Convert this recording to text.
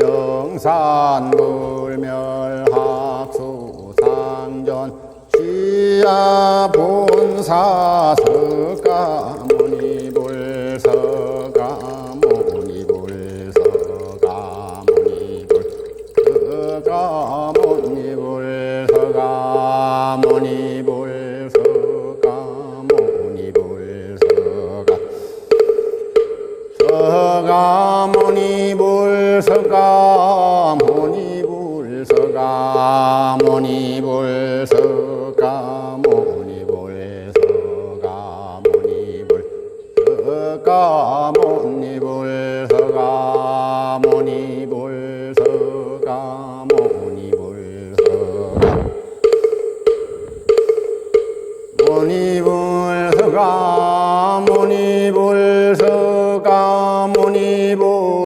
영산 불멸학수 상전 지하 본사 석가 모니 불 석가 모니 불 석가 모니 불 석가 모니 불 석가 모니 불 석가 모니 불 석가 불서가 모니 불서가 모니 불서가 모니 불서가 모니 불서가 모니 불서가 모니 불서가 모니 불서가. 모니 불서가.